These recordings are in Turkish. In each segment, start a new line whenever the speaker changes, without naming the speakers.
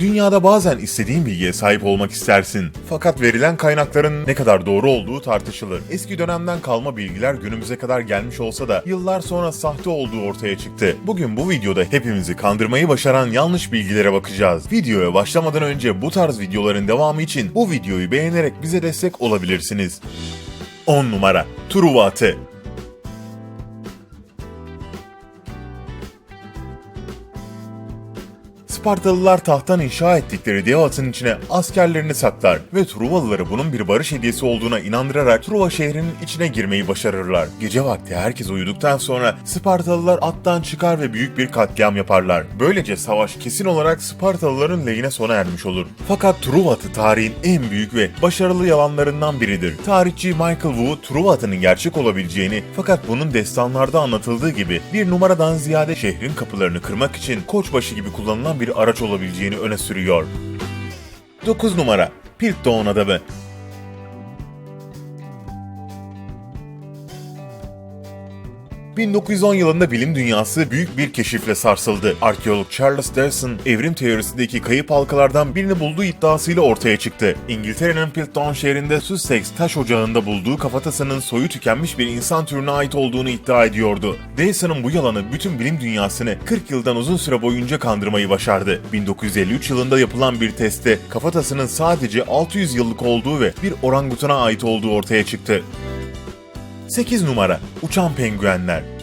Dünyada bazen istediğin bilgiye sahip olmak istersin. Fakat verilen kaynakların ne kadar doğru olduğu tartışılır. Eski dönemden kalma bilgiler günümüze kadar gelmiş olsa da yıllar sonra sahte olduğu ortaya çıktı. Bugün bu videoda hepimizi kandırmayı başaran yanlış bilgilere bakacağız. Videoya başlamadan önce bu tarz videoların devamı için bu videoyu beğenerek bize destek olabilirsiniz. 10 numara Truva atı Spartalılar tahttan inşa ettikleri dev içine askerlerini saklar ve Truvalıları bunun bir barış hediyesi olduğuna inandırarak Truva şehrinin içine girmeyi başarırlar. Gece vakti herkes uyuduktan sonra Spartalılar attan çıkar ve büyük bir katliam yaparlar. Böylece savaş kesin olarak Spartalıların lehine sona ermiş olur. Fakat Truva tarihin en büyük ve başarılı yalanlarından biridir. Tarihçi Michael Wu Truva gerçek olabileceğini fakat bunun destanlarda anlatıldığı gibi bir numaradan ziyade şehrin kapılarını kırmak için koçbaşı gibi kullanılan bir araç olabileceğini öne sürüyor. 9 numara Piltdown Adamı ...1910 yılında bilim dünyası büyük bir keşifle sarsıldı. Arkeolog Charles Dawson, evrim teorisindeki kayıp halkalardan birini bulduğu iddiasıyla ortaya çıktı. İngiltere'nin Piltdown şehrinde Sussex taş ocağında bulduğu kafatasının soyu tükenmiş bir insan türüne ait olduğunu iddia ediyordu. Dawson'ın bu yalanı bütün bilim dünyasını 40 yıldan uzun süre boyunca kandırmayı başardı. 1953 yılında yapılan bir testte kafatasının sadece 600 yıllık olduğu ve bir orangutana ait olduğu ortaya çıktı. 8 numara Uçan Penguenler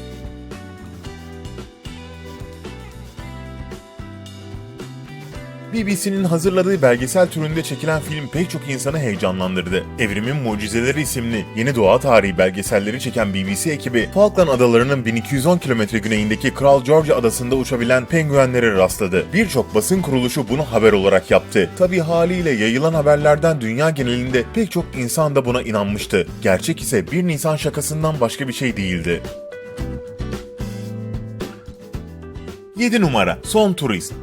BBC'nin hazırladığı belgesel türünde çekilen film pek çok insanı heyecanlandırdı. Evrimin Mucizeleri isimli yeni doğa tarihi belgeselleri çeken BBC ekibi Falkland Adaları'nın 1210 kilometre güneyindeki Kral George adasında uçabilen penguenlere rastladı. Birçok basın kuruluşu bunu haber olarak yaptı. Tabi haliyle yayılan haberlerden dünya genelinde pek çok insan da buna inanmıştı. Gerçek ise bir Nisan şakasından başka bir şey değildi. 7 numara Son Turist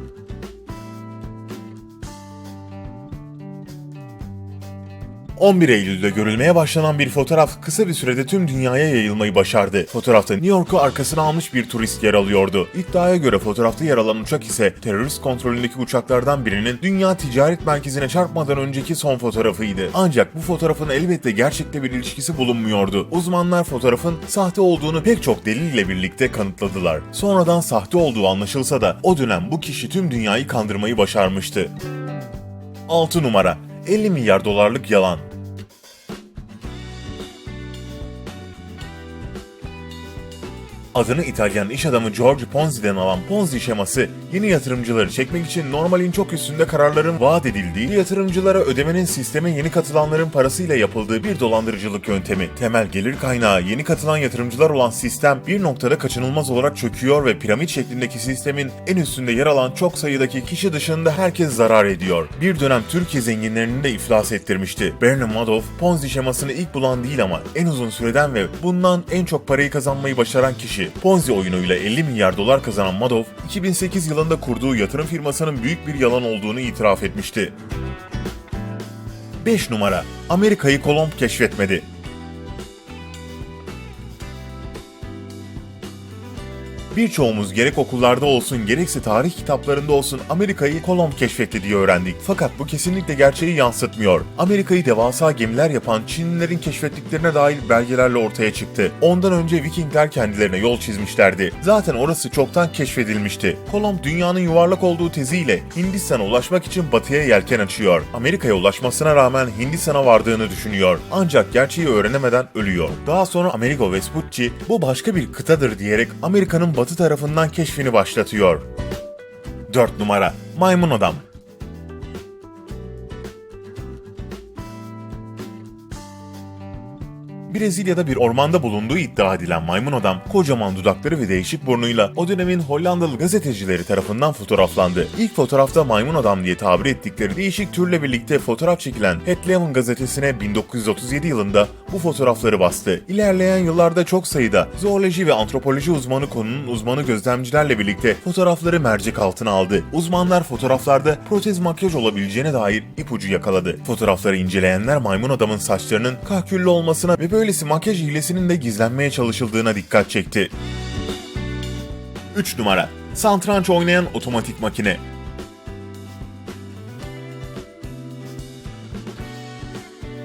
11 Eylül'de görülmeye başlanan bir fotoğraf kısa bir sürede tüm dünyaya yayılmayı başardı. Fotoğrafta New York'u arkasına almış bir turist yer alıyordu. İddiaya göre fotoğrafta yer alan uçak ise terörist kontrolündeki uçaklardan birinin Dünya Ticaret Merkezi'ne çarpmadan önceki son fotoğrafıydı. Ancak bu fotoğrafın elbette gerçekle bir ilişkisi bulunmuyordu. Uzmanlar fotoğrafın sahte olduğunu pek çok delille birlikte kanıtladılar. Sonradan sahte olduğu anlaşılsa da o dönem bu kişi tüm dünyayı kandırmayı başarmıştı. 6 numara 50 milyar dolarlık yalan. Adını İtalyan iş adamı George Ponzi'den alan Ponzi şeması, yeni yatırımcıları çekmek için normalin çok üstünde kararların vaat edildiği, yatırımcılara ödemenin sisteme yeni katılanların parasıyla yapıldığı bir dolandırıcılık yöntemi. Temel gelir kaynağı yeni katılan yatırımcılar olan sistem bir noktada kaçınılmaz olarak çöküyor ve piramit şeklindeki sistemin en üstünde yer alan çok sayıdaki kişi dışında herkes zarar ediyor. Bir dönem Türkiye zenginlerini de iflas ettirmişti. Bernie Madoff, Ponzi şemasını ilk bulan değil ama en uzun süreden ve bundan en çok parayı kazanmayı başaran kişi. Ponzi oyunuyla 50 milyar dolar kazanan Madoff, 2008 yılında kurduğu yatırım firmasının büyük bir yalan olduğunu itiraf etmişti. 5 numara Amerika'yı Kolomb keşfetmedi. Birçoğumuz gerek okullarda olsun gerekse tarih kitaplarında olsun Amerika'yı Kolomb keşfetti diye öğrendik. Fakat bu kesinlikle gerçeği yansıtmıyor. Amerika'yı devasa gemiler yapan Çinlilerin keşfettiklerine dair belgelerle ortaya çıktı. Ondan önce Vikingler kendilerine yol çizmişlerdi. Zaten orası çoktan keşfedilmişti. Kolomb dünyanın yuvarlak olduğu teziyle Hindistan'a ulaşmak için batıya yelken açıyor. Amerika'ya ulaşmasına rağmen Hindistan'a vardığını düşünüyor. Ancak gerçeği öğrenemeden ölüyor. Daha sonra Amerigo Vespucci bu başka bir kıtadır diyerek Amerika'nın batı tarafından keşfini başlatıyor. 4 numara Maymun Adam Brezilya'da bir ormanda bulunduğu iddia edilen maymun adam, kocaman dudakları ve değişik burnuyla o dönemin Hollandalı gazetecileri tarafından fotoğraflandı. İlk fotoğrafta maymun adam diye tabir ettikleri değişik türle birlikte fotoğraf çekilen Het Leven gazetesine 1937 yılında bu fotoğrafları bastı. İlerleyen yıllarda çok sayıda zooloji ve antropoloji uzmanı konunun uzmanı gözlemcilerle birlikte fotoğrafları mercek altına aldı. Uzmanlar fotoğraflarda protez makyaj olabileceğine dair ipucu yakaladı. Fotoğrafları inceleyenler maymun adamın saçlarının kahküllü olmasına ve böylesi makyaj hilesinin de gizlenmeye çalışıldığına dikkat çekti. 3 numara Santranç oynayan otomatik makine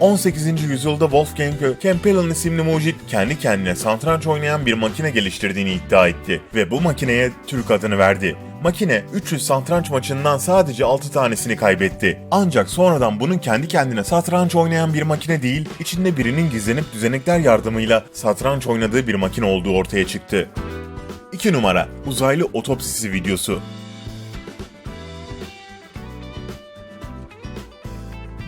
...18. yüzyılda Wolfgang Campbell'ın isimli mucit kendi kendine santranç oynayan bir makine geliştirdiğini iddia etti ve bu makineye Türk adını verdi. Makine 300 satranç maçından sadece 6 tanesini kaybetti. Ancak sonradan bunun kendi kendine satranç oynayan bir makine değil, içinde birinin gizlenip düzenekler yardımıyla satranç oynadığı bir makine olduğu ortaya çıktı. 2 numara Uzaylı Otopsisi videosu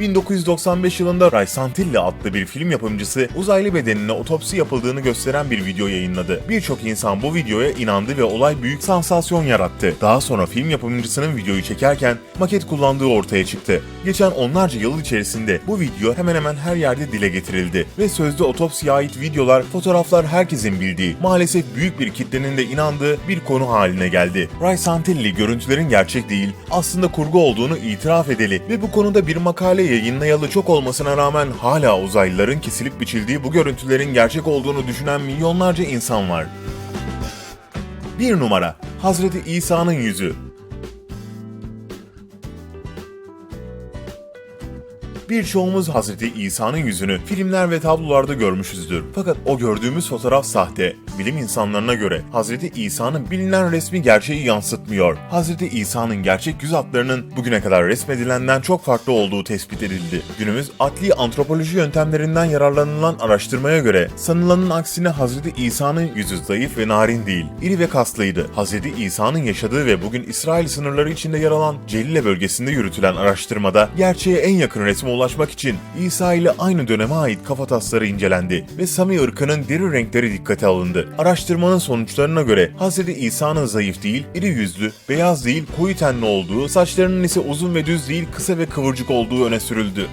1995 yılında Ray Santilli adlı bir film yapımcısı uzaylı bedenine otopsi yapıldığını gösteren bir video yayınladı. Birçok insan bu videoya inandı ve olay büyük sansasyon yarattı. Daha sonra film yapımcısının videoyu çekerken maket kullandığı ortaya çıktı. Geçen onlarca yıl içerisinde bu video hemen hemen her yerde dile getirildi ve sözde otopsiye ait videolar, fotoğraflar herkesin bildiği, maalesef büyük bir kitlenin de inandığı bir konu haline geldi. Ray Santilli görüntülerin gerçek değil, aslında kurgu olduğunu itiraf edeli ve bu konuda bir makale yayınlayalı çok olmasına rağmen hala uzaylıların kesilip biçildiği bu görüntülerin gerçek olduğunu düşünen milyonlarca insan var. 1 numara Hazreti İsa'nın yüzü Birçoğumuz Hazreti İsa'nın yüzünü filmler ve tablolarda görmüşüzdür. Fakat o gördüğümüz fotoğraf sahte. Bilim insanlarına göre Hazreti İsa'nın bilinen resmi gerçeği yansıtmıyor. Hazreti İsa'nın gerçek yüz hatlarının bugüne kadar resmedilenden çok farklı olduğu tespit edildi. Günümüz adli antropoloji yöntemlerinden yararlanılan araştırmaya göre sanılanın aksine Hazreti İsa'nın yüzü zayıf ve narin değil, iri ve kaslıydı. Hazreti İsa'nın yaşadığı ve bugün İsrail sınırları içinde yer alan Celile bölgesinde yürütülen araştırmada gerçeğe en yakın resme ulaşmak için İsa ile aynı döneme ait kafatasları incelendi ve Sami ırkının deri renkleri dikkate alındı. Araştırmanın sonuçlarına göre Hz. İsa'nın zayıf değil, iri yüzlü, beyaz değil, koyu tenli olduğu, saçlarının ise uzun ve düz değil, kısa ve kıvırcık olduğu öne sürüldü.